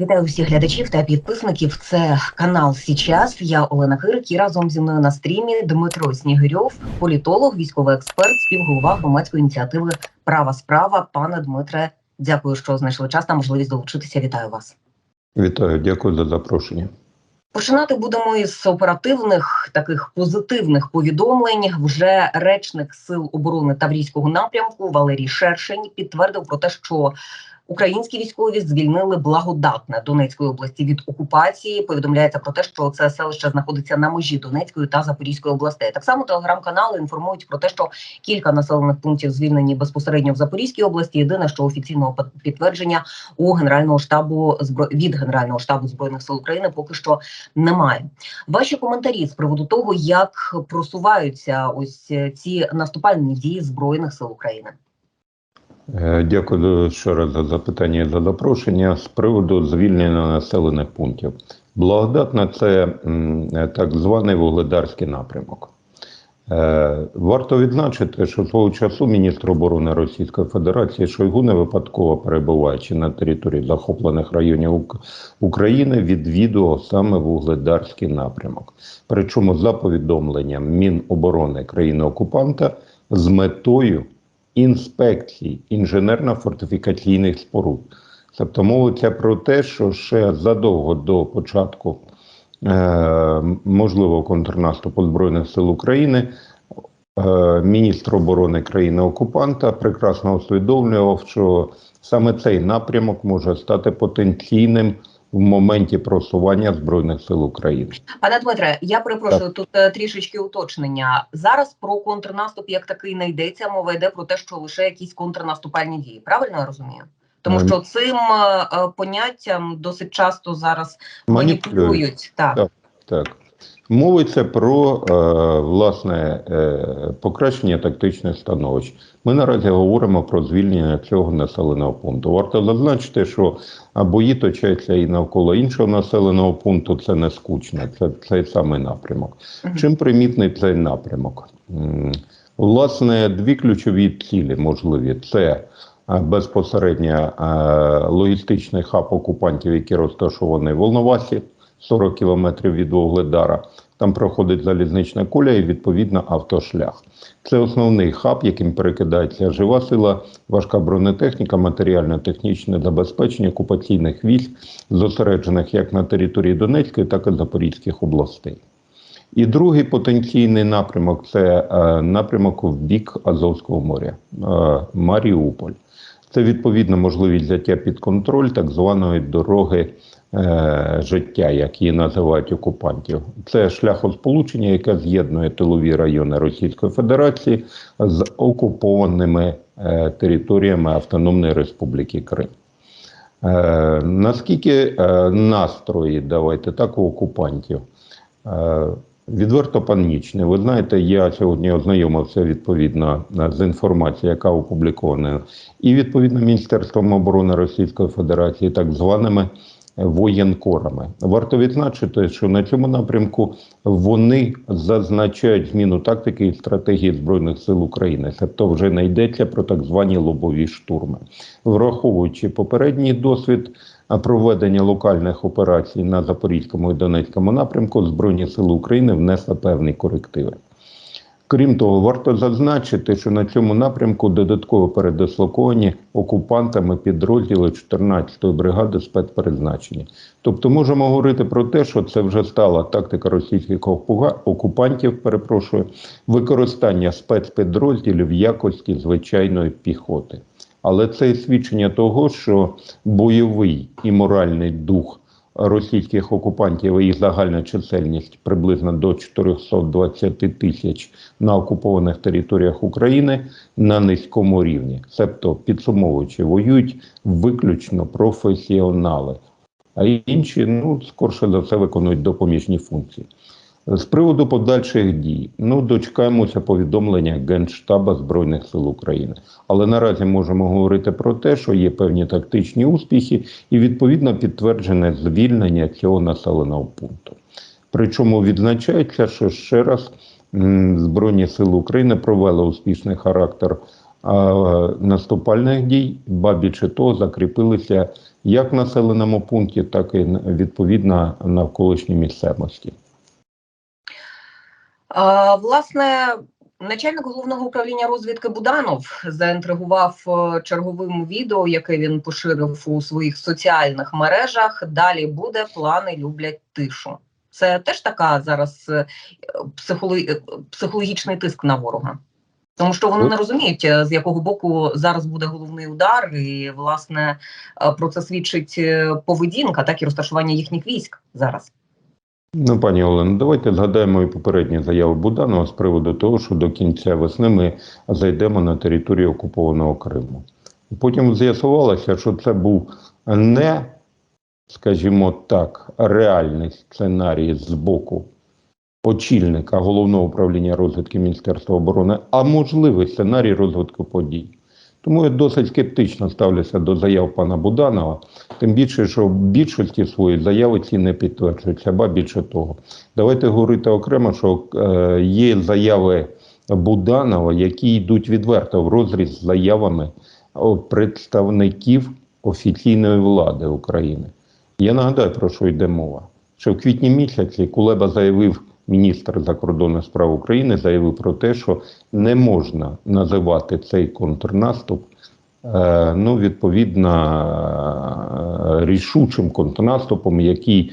Вітаю всіх глядачів та підписників. Це канал Січас. Я Олена Кирик і разом зі мною на стрімі Дмитро Снігирьов, політолог, військовий експерт, співголова громадської ініціативи Права справа. Пане Дмитре, дякую, що знайшли час та можливість долучитися. Вітаю вас. Вітаю, дякую за запрошення. Починати будемо із оперативних таких позитивних повідомлень. Вже речник сил оборони Таврійського напрямку Валерій Шершень підтвердив про те, що Українські військові звільнили благодатне Донецької області від окупації. Повідомляється про те, що це селище знаходиться на межі Донецької та Запорізької областей. Так само телеграм-канали інформують про те, що кілька населених пунктів звільнені безпосередньо в Запорізькій області. Єдине, що офіційного підтвердження у генерального штабу від генерального штабу збройних сил України поки що немає. Ваші коментарі з приводу того, як просуваються ось ці наступальні дії збройних сил України. Е, дякую ще раз за запитання і за запрошення з приводу звільнення населених пунктів. Благодатна це так званий вугледарський напрямок. Е, варто відзначити, що свого часу міністр оборони Російської Федерації Шойгу не випадково перебуваючи на території захоплених районів України, відвідував саме вугледарський напрямок. Причому за повідомленням Міноборони країни-окупанта з метою інспекцій інженерно-фортифікаційних споруд. Тобто мовиться про те, що ще задовго до початку е, можливого контрнаступу Збройних сил України е, міністр оборони країни-окупанта прекрасно усвідомлював, що саме цей напрямок може стати потенційним в моменті просування збройних сил України, пане Дмитре. Я перепрошую так. тут е, трішечки уточнення. Зараз про контрнаступ як такий не йдеться. Мова йде про те, що лише якісь контрнаступальні дії. Правильно я розумію? Тому що цим е, е, поняттям досить часто зараз маніпулюють. Так. так, так. Мовиться про е, власне е, покращення тактичних становищ. Ми наразі говоримо про звільнення цього населеного пункту. Варто зазначити, що бої точаться і навколо іншого населеного пункту. Це не скучно, це цей самий напрямок. Чим примітний цей напрямок? Власне, дві ключові цілі можливі: це безпосередньо логістичний хаб окупантів, які розташовані в Волновасі. 40 кілометрів від Вугледара. Там проходить залізнична куля і відповідно автошлях. Це основний хаб, яким перекидається жива сила, важка бронетехніка, матеріально-технічне забезпечення окупаційних військ, зосереджених як на території Донецької, так і Запорізьких областей. І другий потенційний напрямок це е, напрямок в бік Азовського моря, е, Маріуполь. Це відповідно можливість взяття під контроль так званої дороги е, життя, як її називають окупантів. Це шляхосполучення, яке з'єднує тилові райони Російської Федерації з окупованими е, територіями Автономної Республіки Крим. Е, наскільки е, настрої, давайте так, у окупантів? Е, Відверто панічне. Ви знаєте, я сьогодні ознайомився відповідно з інформацією, яка опублікована, і відповідно Міністерством оборони Російської Федерації, так званими воєнкорами. Варто відзначити, що на цьому напрямку вони зазначають зміну тактики і стратегії збройних сил України. Тобто вже не йдеться про так звані лобові штурми, враховуючи попередній досвід проведення локальних операцій на Запорізькому і Донецькому напрямку Збройні Сили України внесли певні корективи. Крім того, варто зазначити, що на цьому напрямку додатково передислоковані окупантами підрозділи 14-ї бригади спецпризначення. Тобто можемо говорити про те, що це вже стала тактика російських окупантів, перепрошую, використання спецпідрозділів в якості звичайної піхоти. Але це свідчення того, що бойовий і моральний дух російських окупантів і їх загальна чисельність приблизно до 420 тисяч на окупованих територіях України на низькому рівні, себто підсумовуючи, воюють виключно професіонали, а інші ну скорше за все виконують допоміжні функції. З приводу подальших дій, ну дочекаємося повідомлення Генштаба Збройних сил України. Але наразі можемо говорити про те, що є певні тактичні успіхи, і відповідно підтверджене звільнення цього населеного пункту. Причому відзначається, що ще раз Збройні Сили України провели успішний характер наступальних дій, ба більше того, закріпилися як в населеному пункті, так і відповідно навколишній місцевості. А, власне, начальник головного управління розвідки Буданов заінтригував е, черговим відео, яке він поширив у своїх соціальних мережах. Далі буде плани люблять тишу. Це теж така зараз е, е, психологічний тиск на ворога. Тому що вони Ну. не розуміють, з якого боку зараз буде головний удар, і власне про це свідчить поведінка, так і розташування їхніх військ зараз. Ну, пані Олено, давайте згадаємо і попередні заяви Буданова з приводу того, що до кінця весни ми зайдемо на територію окупованого Криму. Потім з'ясувалося, що це був не, скажімо так, реальний сценарій з боку очільника головного управління розвідки Міністерства оборони, а можливий сценарій розвитку подій. Тому я досить скептично ставлюся до заяв пана Буданова, тим більше, що в більшості своїх заяви ці не підтверджуються, ба більше того. Давайте говорити окремо, що е, є заяви Буданова, які йдуть відверто в розріз з заявами представників офіційної влади України. Я нагадаю, про що йде мова. Що в квітні місяці Кулеба заявив, міністр закордонних справ України заявив про те, що не можна називати цей контрнаступ е, ну, відповідно е, рішучим контрнаступом, який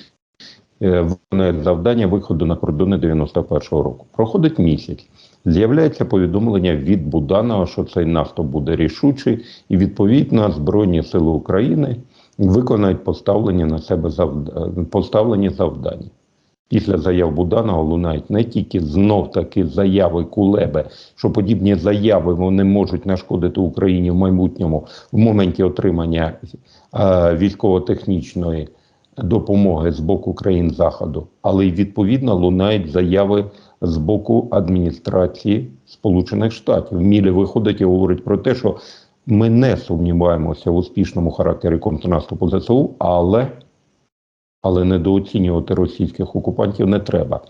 е, виконує завдання виходу на кордони 91-го року. Проходить місяць. З'являється повідомлення від Буданова, що цей наступ буде рішучий, і відповідно Збройні Сили України виконають поставлені на себе завда... поставлені завдання. Після заяв Буданова лунають не тільки знов таки заяви Кулеби, що подібні заяви вони можуть нашкодити Україні в майбутньому в моменті отримання е, військово-технічної допомоги з боку країн Заходу, але й відповідно лунають заяви з боку адміністрації Сполучених Штатів. Мілі виходить і говорить про те, що ми не сумніваємося в успішному характері контрнаступу ЗСУ, але але недооцінювати російських окупантів не треба.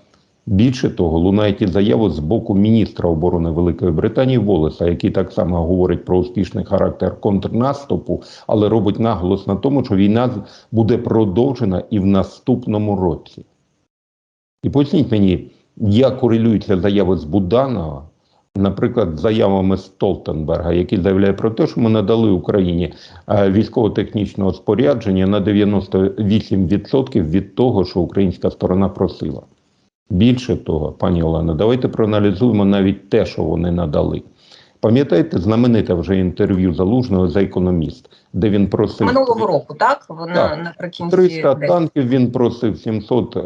Більше того, лунають і заяви з боку міністра оборони Великої Британії Волеса, який так само говорить про успішний характер контрнаступу, але робить наголос на тому, що війна буде продовжена і в наступному році. І поясніть мені, як корелюються заяви з Буданова, наприклад, заявами Столтенберга, який заявляє про те, що ми надали Україні е, військово-технічного спорядження на 98% від того, що українська сторона просила. Більше того, пані Олено, давайте проаналізуємо навіть те, що вони надали. Пам'ятаєте знамените вже інтерв'ю залужного за економіст, де він просив Минулого року, так? Вона наприкінці 300 танків. Він просив 700 е,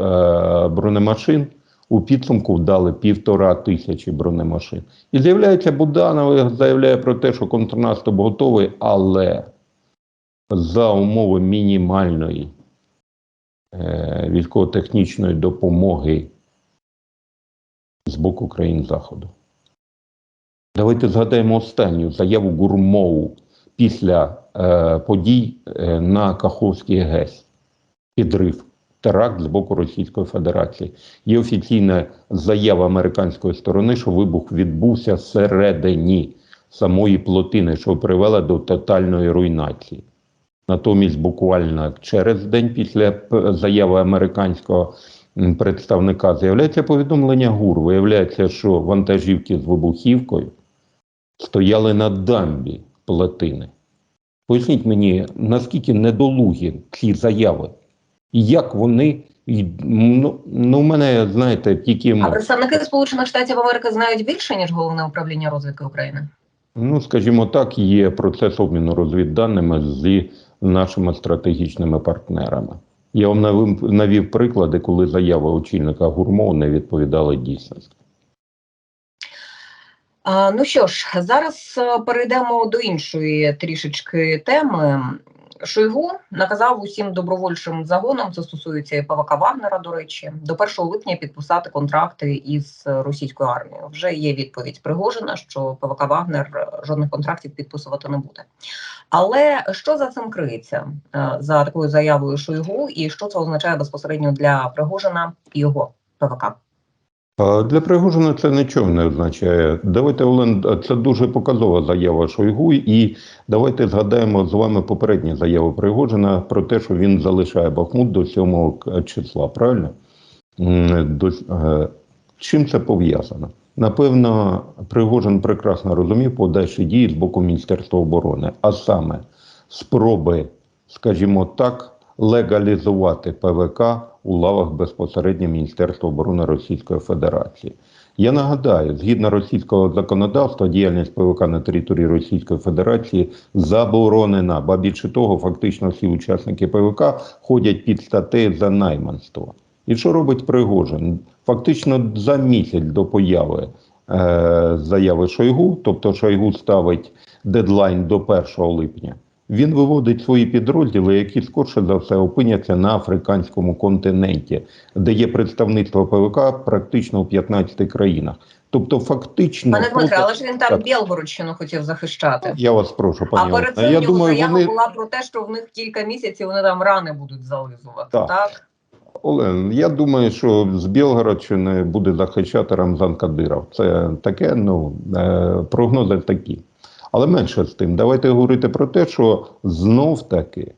бронемашин. У підсумку вдали півтора тисячі бронемашин. І з'являється Буданов заявляє про те, що контрнаступ готовий, але за умови мінімальної е, військово-технічної допомоги з боку країн Заходу. Давайте згадаємо останню заяву Гурмоу після е, подій е, на Каховській ГЕС. Підрив, теракт з боку Російської Федерації. Є офіційна заява американської сторони, що вибух відбувся всередині самої плотини, що привела до тотальної руйнації. Натомість, буквально через день після заяви американського представника з'являється повідомлення ГУР. Виявляється, що вантажівки з вибухівкою стояли на дамбі плотини. Поясніть мені, наскільки недолугі ці заяви, і як вони. Ну, ну, мене, знаєте, тільки А представники Сполучених Штатів Америки знають більше ніж головне управління розвідки України. Ну, скажімо так, є процес обміну розвідданими з нашими стратегічними партнерами. Я вам навів, навів приклади, коли заяви очільника гурмов не відповідали дійсності. Ну що ж, зараз е, перейдемо до іншої трішечки теми. Шойгу наказав усім добровольчим загонам, це стосується і ПВК Вагнера, до речі, до 1 липня підписати контракти із російською армією. Вже є відповідь Пригожина, що ПВК Вагнер е, жодних контрактів підписувати не буде. Але що за цим криється е, за такою заявою Шойгу, і що це означає безпосередньо для Пригожина і його ПВК? Для Пригожина це нічого не означає. Давайте, Олен, це дуже показова заява Шойгу, і давайте згадаємо з вами попередні заяви Пригожина про те, що він залишає Бахмут до 7 числа. Правильно? До, е, чим це пов'язано? Напевно, Пригожин прекрасно розумів подальші дії з боку Міністерства оборони, а саме спроби, скажімо так, легалізувати ПВК у лавах безпосередньо Міністерства оборони Російської Федерації. Я нагадаю, згідно російського законодавства, діяльність ПВК на території Російської Федерації заборонена, ба більше того, фактично всі учасники ПВК ходять під статтею за найманство. І що робить Пригожин? Фактично за місяць до появи е, заяви Шойгу, тобто Шойгу ставить дедлайн до 1 липня. Він виводить свої підрозділи, які скорше за все опиняться на африканському континенті, де є представництво ПВК практично у 15 країнах. Тобто, фактично, Пане Дмитре, але ж він там Так. Білгородщину хотів захищати. я вас прошу, А перед цим Я думаю, заява вони була про те, що в них кілька місяців вони там рани будуть зализувати. Так. Так, Олен, я думаю, що з Білгородщини буде захищати Рамзан Кадиров. Це таке, ну е, прогнози такі. Але менше з тим, давайте говорити про те, що знов таки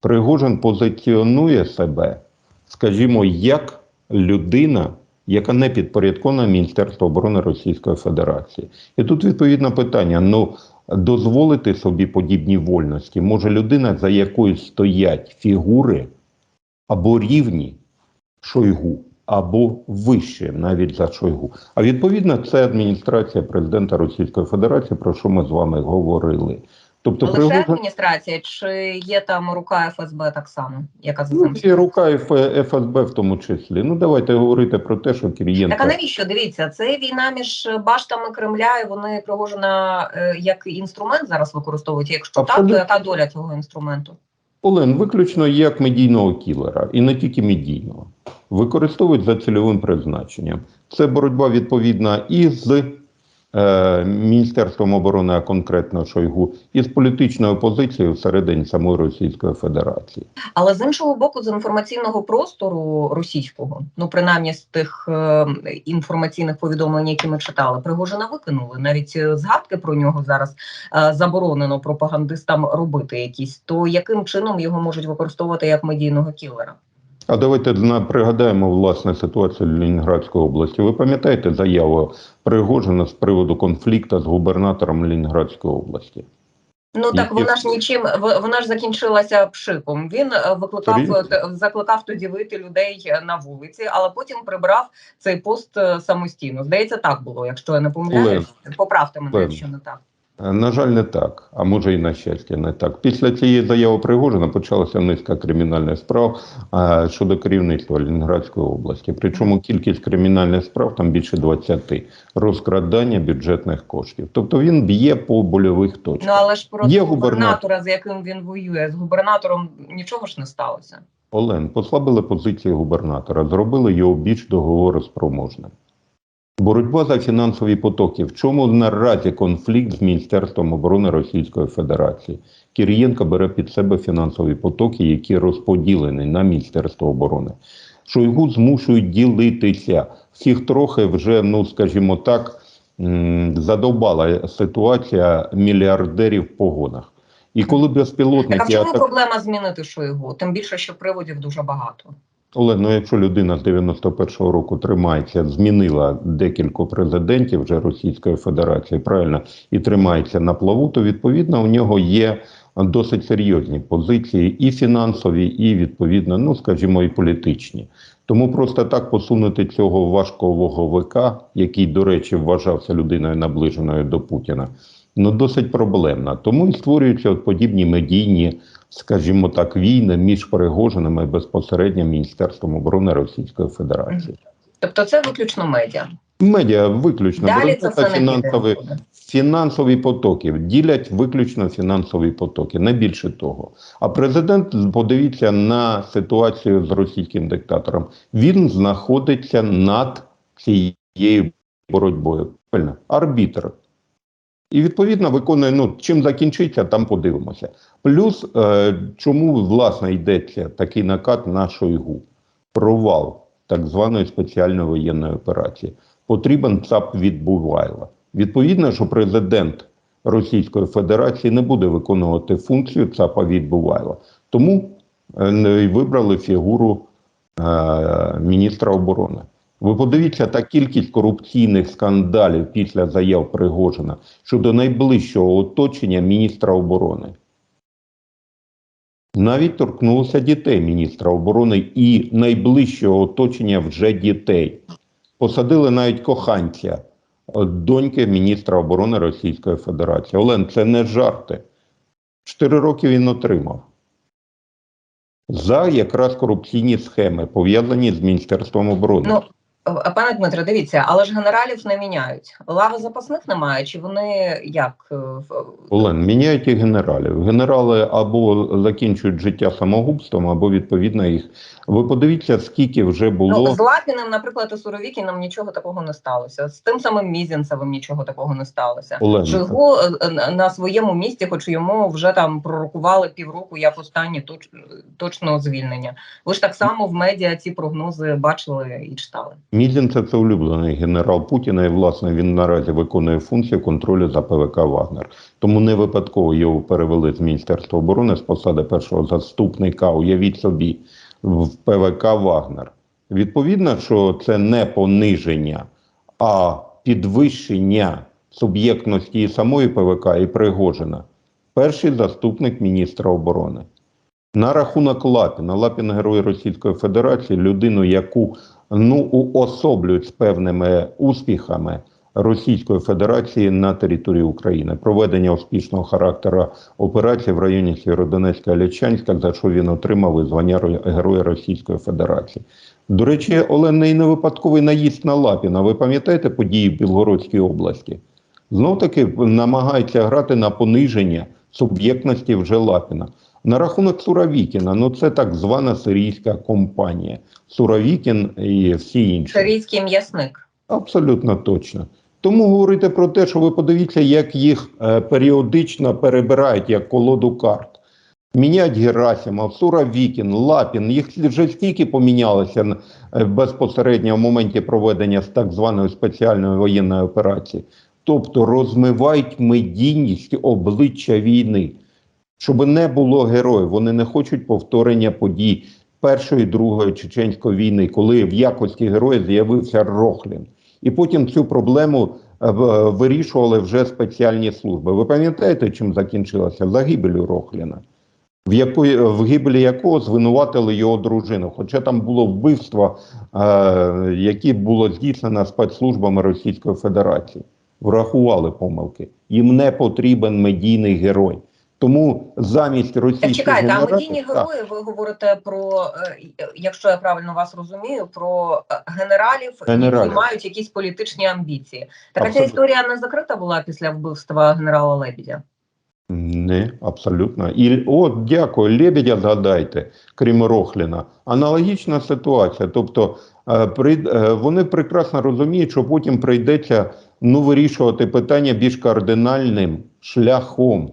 Пригожин позиціонує себе, скажімо, як людина, яка не підпорядкована Міністерству оборони Російської Федерації. І тут відповідне питання: ну дозволити собі подібні вольності. Може людина, за якою стоять фігури або рівні Шойгу, або вище навіть за Шойгу. А відповідно, це адміністрація президента Російської Федерації, про що ми з вами говорили. Тобто, лише адміністрація, чи є там рука ФСБ так само, яка за ну, цим? і рука Ф- ФСБ в тому числі. Ну давайте говорити про те, що Кирієнко... Так а навіщо дивіться? Це війна між баштами Кремля, і вони Пригожина е, як інструмент зараз використовують. Якщо так, то яка доля цього інструменту? Олен, виключно як медійного кілера, і не тільки медійного. Використовують за цільовим призначенням. Це боротьба відповідна і з е, Міністерством оборони, а конкретно Шойгу, і з політичною опозицією всередині самої Російської Федерації. Але з іншого боку, з інформаційного простору російського, ну принаймні з тих е, інформаційних повідомлень, які ми читали, Пригожина викинули. Навіть е, згадки про нього зараз е, заборонено пропагандистам робити якісь. То яким чином його можуть використовувати як медійного кілера? А давайте пригадаємо власне ситуацію Ленінградської області. Ви пам'ятаєте заяву Пригожина з приводу конфлікту з губернатором Ленінградської області? Ну так вона ж нічим вона ж закінчилася пшиком. Він е, викликав закликав тоді вийти людей е, на вулиці, але потім прибрав цей пост е, самостійно. Здається, так було. Якщо я не помиляюсь, поправте мене, якщо не так. Е, На жаль, не так, а може і на щастя, не так. Після цієї заяви Пригожина почалася низка кримінальних справ щодо керівництва Ленінградської області. Причому кількість кримінальних справ там більше 20. розкрадання бюджетних коштів. Тобто він б'є по больових точках. Ну але ж про Є губернатора, з яким він воює, з губернатором нічого ж не сталося. Олен, послабили позиції губернатора, зробили його більш договороспроможним. Боротьба за фінансові потоки. В чому наразі конфлікт з Міністерством оборони Російської Федерації? Кирієнко бере під себе фінансові потоки, які розподілені на Міністерство оборони. Шойгу змушують ділитися. Всіх трохи вже, ну скажімо так, задовбала ситуація мільярдерів в погонах. І коли Так, а в чому атак- проблема змінити Шойгу? Тим більше, що приводів дуже багато. Олег, ну якщо людина з 91-го року тримається, змінила декілька президентів вже Російської Федерації, правильно, і тримається на плаву, то відповідно у нього є досить серйозні позиції, і фінансові, і відповідно, ну скажімо, і політичні. Тому просто так посунути цього важкого ваговика, який, до речі, вважався людиною наближеною до Путіна, ну досить проблемна. Тому і створюються от подібні медійні, скажімо так, війни між Пригожинами і безпосередньо Міністерством оборони Російської Федерації. Тобто, це виключно медіа. Медіа виключно Далі це все не фінансові, фінансові потоки ділять виключно фінансові потоки, не більше того. А президент, подивіться на ситуацію з російським диктатором. Він знаходиться над цією боротьбою. Правильно? Арбітр. І відповідно виконує, ну чим закінчиться, там подивимося. Плюс, е, чому власне йдеться такий накат на Шойгу? Провал так званої спеціальної воєнної операції. Потрібен ЦАП відбувайла. Відповідно, що президент Російської Федерації не буде виконувати функцію ЦАПа відбувайла. Тому е, вибрали фігуру е, міністра оборони. Ви подивіться, та кількість корупційних скандалів після заяв Пригожина щодо найближчого оточення міністра оборони. Навіть торкнулося дітей міністра оборони і найближчого оточення вже дітей. Посадили навіть коханця е, доньки міністра оборони Російської Федерації. Олен, це не жарти. Чотири роки він отримав. За якраз корупційні схеми, пов'язані з Міністерством оборони. Ну, пане Дмитре, дивіться, але ж генералів не міняють. Лави запасних немає, чи вони як? е, в- Олен, міняють і генералів. Генерали або закінчують життя самогубством, або відповідно їх. Ви подивіться, скільки вже було. Ну, з Лапіним, наприклад, і Суровікіном нічого такого не сталося. З тим самим Мізінцевим нічого такого не сталося. Олен, е, е, на своєму місці, хоч йому вже там пророкували півроку, як останнє точ, точного звільнення. Ви ж так само в медіа ці прогнози бачили і читали. Мізінцев це улюблений генерал Путіна, і власне він наразі виконує функцію контролю за ПВК Вагнер. Тому не випадково його перевели з Міністерства оборони з посади першого заступника. Уявіть собі в ПВК Вагнер. Відповідно, що це не пониження, а підвищення суб'єктності і самої ПВК і Пригожина. Перший заступник міністра оборони. На рахунок Лапіна, Лапін герой Російської Федерації, людину, яку ну уособлюють з певними успіхами Російської Федерації на території України, проведення успішного характеру операції в районі Сєвєродонецька Лячанська, за що він отримав і звання Героя Російської Федерації. До речі, Олена, і не випадковий наїзд на Лапіна. Ви пам'ятаєте події в Білгородській області? Знов таки намагається грати на пониження суб'єктності вже Лапіна. На рахунок Суровікіна, ну це так звана сирійська компанія. Суровікін і всі інші. Сирійський м'ясник. Абсолютно точно. Тому говорити про те, що ви подивіться, як їх е, періодично перебирають як колоду карт. Міняють Герасимов, Суровікін, Лапін. Їх вже стільки помінялося е, безпосередньо в моменті проведення так званої спеціальної воєнної операції. Тобто розмивають медійність обличчя війни, щоб не було героїв. Вони не хочуть повторення подій Першої Другої Чеченської війни, коли в якості героя з'явився Рохлін. І потім цю проблему е, вирішували вже спеціальні служби. Ви пам'ятаєте, чим закінчилося? Загибелю Рохліна, в, якої, в гибелі якого звинуватили його дружину. Хоча там було вбивство, е, яке було здійснено спецслужбами Російської Федерації. Врахували помилки. Їм не потрібен медійний герой. Тому замість Так російських чекайте, а медійні герої ви говорите про, е, якщо я правильно вас розумію, про е, генералів, Генералів. які мають якісь політичні амбіції. Така ця історія не закрита була після вбивства генерала Лебідя. Не, абсолютно. І от дякую, Лебедя згадайте, крім Рохліна. Аналогічна ситуація. Тобто е, е, вони прекрасно розуміють, що потім прийдеться ну, вирішувати питання більш кардинальним шляхом.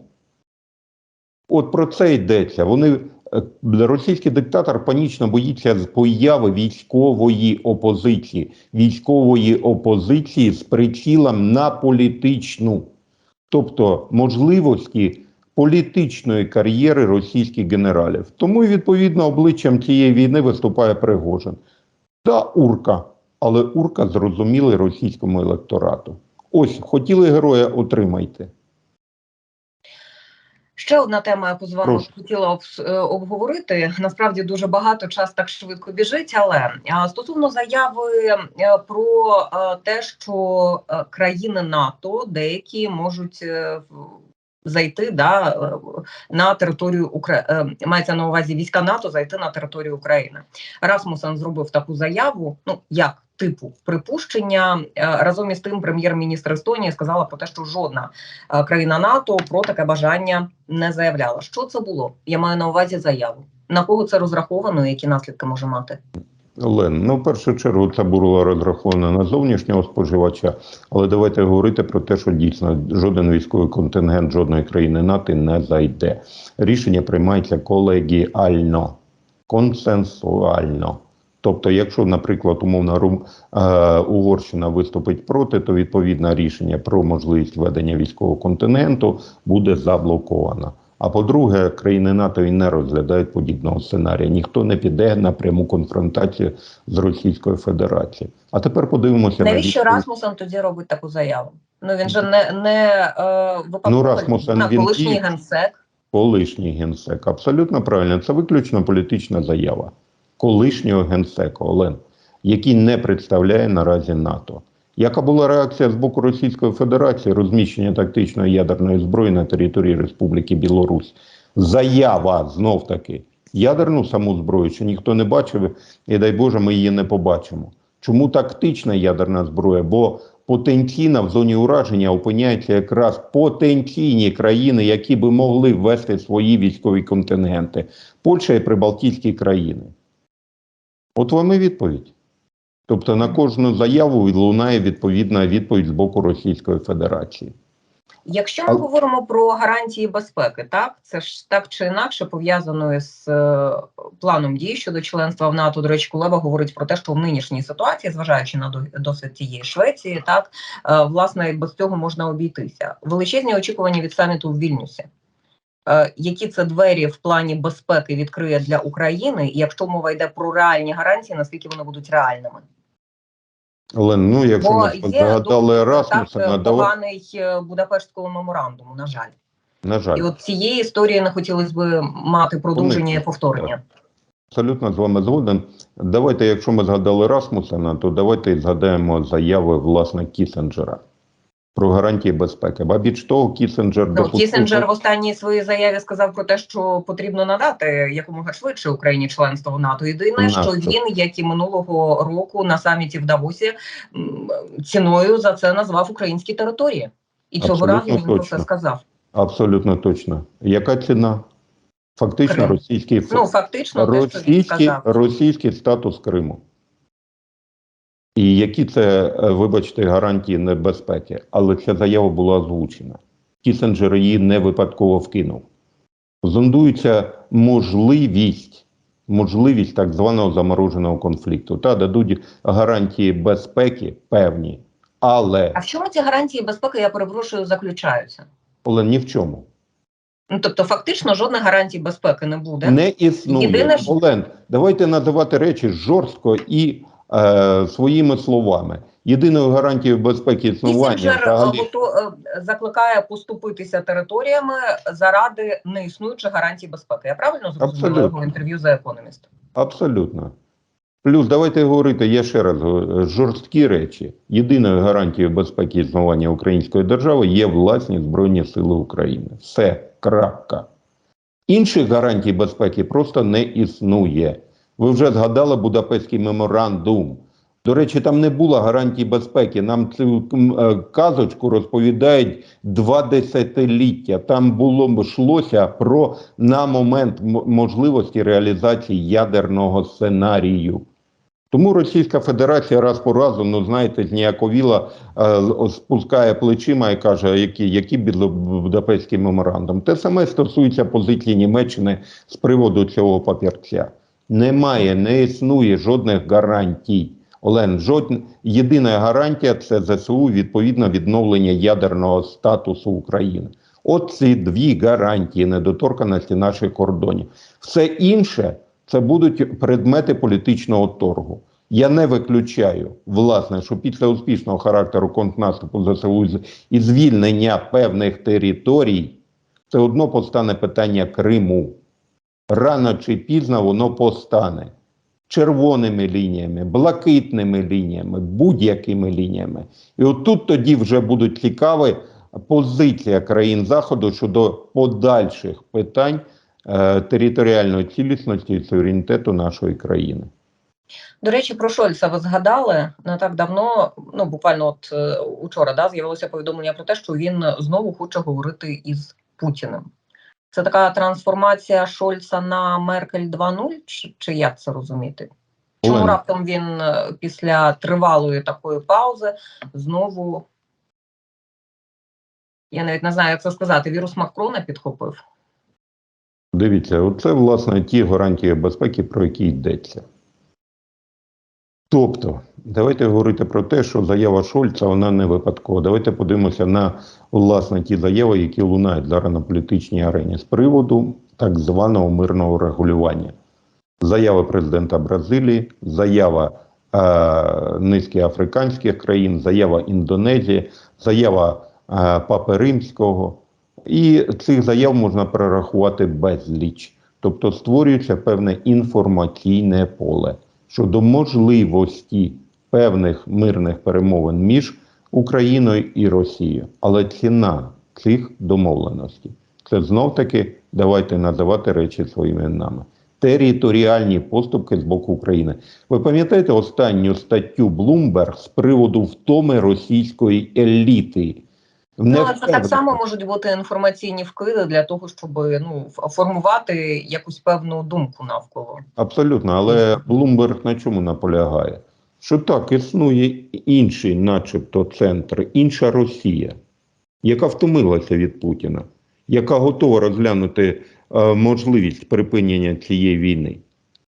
От про це йдеться. Вони е, російський диктатор панічно боїться появи військової опозиції, військової опозиції з прицілом на політичну, тобто можливості політичної кар'єри російських генералів. Тому відповідно обличчям цієї війни виступає Пригожин. Та урка, але урка зрозуміли російському електорату. Ось хотіли героя, отримайте. Ще одна тема, яку з вами хотіла е, обговорити. Насправді дуже багато час так швидко біжить. Але стосовно заяви е, про е, те, що країни НАТО деякі можуть зайти да, на територію України, мається на увазі війська НАТО зайти на територію України. Расмусен зробив таку заяву. Ну як типу припущення Е, разом із тим, прем'єр-міністр Естонії сказала про те, що жодна е, країна НАТО про таке бажання не заявляла. Що це було? Я маю на увазі заяву. На кого це розраховано, і які наслідки може мати? Лен, ну в першу чергу це було розраховано на зовнішнього споживача, але давайте говорити про те, що дійсно жоден військовий контингент жодної країни НАТО не зайде. Рішення приймається колегіально, консенсуально. Тобто, якщо, наприклад, умовно Рум- е, Угорщина виступить проти, то відповідне рішення про можливість ведення військового континенту буде заблоковано. А по-друге, країни НАТО і не розглядають подібного сценарія. Ніхто не піде на пряму конфронтацію з Російською Федерацією. А тепер подивимося Навіщо відповідь. Расмусен тоді робить таку заяву? Ну він же не, не е, Ну, Расмуссен, на він колишній і- генсек. Колишній генсек. Абсолютно правильно. Це виключно політична заява колишнього генсека Олен, який не представляє наразі НАТО. Яка була реакція з боку Російської Федерації розміщення тактичної ядерної зброї на території Республіки Білорусь? Заява знов таки ядерну саму зброю, що ніхто не бачив, і дай Боже, ми її не побачимо. Чому тактична ядерна зброя? Бо потенційна в зоні ураження опиняються якраз потенційні країни, які би могли ввести свої військові контингенти. Польща і Прибалтійські країни. От вам і відповідь. Тобто на кожну заяву лунає відповідна відповідь з боку Російської Федерації. Якщо ми А- говоримо про гарантії безпеки, так це ж так чи інакше пов'язано з е, планом дій щодо членства в НАТО. До речі, Кулеба говорить про те, що в нинішній ситуації, зважаючи на досвід цієї Швеції, так е, власне без цього можна обійтися. Величезні очікування від саміту в Вільнюсі. Е, Які це двері в плані безпеки відкриє для України, і якщо мова йде про реальні гарантії, наскільки вони будуть реальними? Але ну, якщо Бо ми згадали Расмуса, надав... поганий е, Будапештського меморандуму, на жаль. на жаль. І от цієї історії не хотілося б мати продовження і повторення. Абсолютно з вами згоден. Давайте, якщо ми згадали Расмусена, то давайте згадаємо заяви власне Кісенджера про гарантії безпеки. Ба більш того, Кісенджер Ну, допустив- Кісінджер в останній своїй заяві сказав про те, що потрібно надати якомога швидше Україні членство в НАТО. Єдине, НАТО. що він, як і минулого року на саміті в Давосі, ціною за це назвав українські території. І цього Абсолютно разу він про це сказав. Абсолютно точно. Яка ціна? Фактично Крим. російський, Ну фактично, те, російський, сказав. російський статус Криму. І які це, е, вибачте, гарантії небезпеки. Але ця заява була озвучена. Кісенджер її не випадково вкинув. Зондується можливість, можливість так званого замороженого конфлікту. Та дадуть гарантії безпеки певні, але А в чому ці гарантії безпеки, я перепрошую, заключаються? але ні в чому. Ну тобто, фактично, жодних гарантій безпеки не буде. Не існує. Єдине Олен, давайте називати речі жорстко і е, своїми словами. Єдиною гарантією безпеки існування взагалі гото- е, закликає поступитися територіями заради неіснуючих гарантій безпеки. Я правильно зрозуміла його інтерв'ю за економіст? абсолютно. Плюс давайте говорити, я ще раз жорсткі речі. Єдиною гарантією безпеки існування української держави є власні Збройні Сили України. Все, крапка. Інших гарантій безпеки просто не існує. Ви вже згадали Будапештський меморандум. До речі, там не було гарантій безпеки. Нам цю е, казочку розповідають два десятиліття. Там було йшлося про на момент можливості реалізації ядерного сценарію. Тому Російська Федерація раз по разу, ну знаєте, зніяковіла, е, спускає плечима і каже, які, які Будапештський меморандум. Те саме стосується позиції Німеччини з приводу цього папірця. Немає, не існує жодних гарантій. Олен, жодна єдина гарантія це ЗСУ відповідно відновлення ядерного статусу України. От ці дві гарантії недоторканості наших кордонів. Все інше це будуть предмети політичного торгу. Я не виключаю, власне, що після успішного характеру контрнаступу ЗСУ і звільнення певних територій, це одно постане питання Криму. Рано чи пізно воно постане червоними лініями, блакитними лініями, будь-якими лініями. І отут тоді вже будуть цікаві позиція країн Заходу щодо подальших питань е, територіальної цілісності і суверенітету нашої країни. До речі, про Шольца ви згадали не так давно. Ну буквально от е, учора да, з'явилося повідомлення про те, що він знову хоче говорити із Путіним. Це така трансформація Шольца на Меркель 2.0, чи, чи як це розуміти? Чому Олена. раптом він е, після тривалої такої паузи знову я навіть не знаю, як це сказати. Вірус Макрона підхопив. Дивіться, оце власне ті гарантії безпеки, про які йдеться. Тобто, давайте говорити про те, що заява Шольца вона не випадкова. Давайте подивимося на власне ті заяви, які лунають зараз на політичній арені з приводу так званого мирного регулювання. Заява президента Бразилії, заява е, низки африканських країн, заява Індонезії, заява е, Папи Римського. І цих заяв можна перерахувати безліч. Тобто створюється певне інформаційне поле щодо можливості певних мирних перемовин між Україною і Росією. Але ціна цих домовленостей це знов таки давайте називати речі своїми іменами. Територіальні поступки з боку України. Ви пам'ятаєте останню статтю Bloomberg з приводу втоми російської еліти? Ну, це так само можуть бути інформаційні вкиди для того, щоб ну формувати якусь певну думку навколо. Абсолютно, але Блумберг на чому наполягає? Що так, існує інший, начебто, центр, інша Росія, яка втомилася від Путіна, яка готова розглянути е, можливість припинення цієї війни.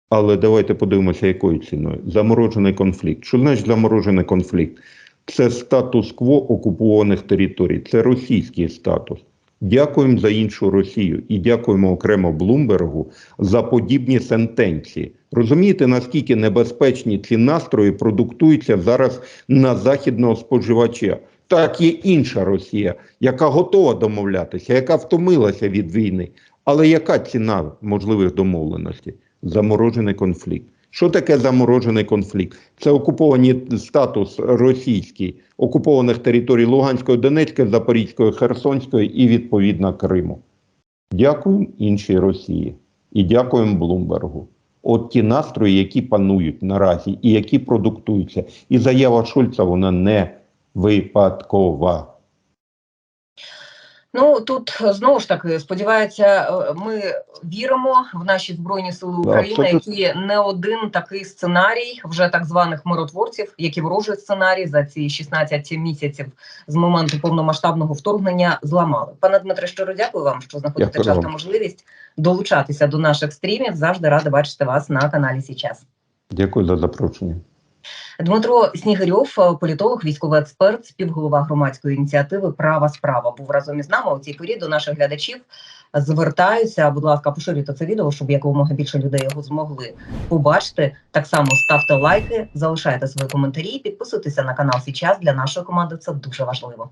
Але давайте подивимося, якою ціною. Заморожений конфлікт. Що значить заморожений конфлікт? Це статус-кво окупованих територій, це російський статус. Дякуємо за іншу Росію і дякуємо окремо Блумбергу за подібні сентенції. Розумієте, наскільки небезпечні ці настрої продуктуються зараз на західного споживача? Так, є інша Росія, яка готова домовлятися, яка втомилася від війни. Але яка ціна можливих домовленостей? Заморожений конфлікт. Що таке заморожений конфлікт? Це окуповані статус російський окупованих територій Луганської, Донецької, Запорізької, Херсонської і відповідно Криму. Дякуємо іншій Росії і дякуємо Блумбергу. От ті настрої, які панують наразі і які продуктуються. І заява Шольца вона не випадкова. Ну тут знову ж таки сподівається, е, ми віримо в наші збройні сили України, які не один такий сценарій, вже так званих миротворців, які ворожий сценарій за ці 16 місяців з моменту повномасштабного вторгнення зламали. Пане Дмитре, щиро дякую вам, що знаходите час та можливість долучатися до наших стрімів. Завжди рада бачити вас на каналі Січас. Дякую за запрошення. Дмитро Снігирьов, е, політолог, військовий експерт, співголова громадської ініціативи Права справа був разом із нами у цій порі до наших глядачів. Звертаюся, будь ласка, поширюйте це відео, щоб якомога більше людей його змогли побачити. Так само ставте лайки, залишайте свої коментарі, підписуйтеся на канал Січас. Для нашої команди це дуже важливо.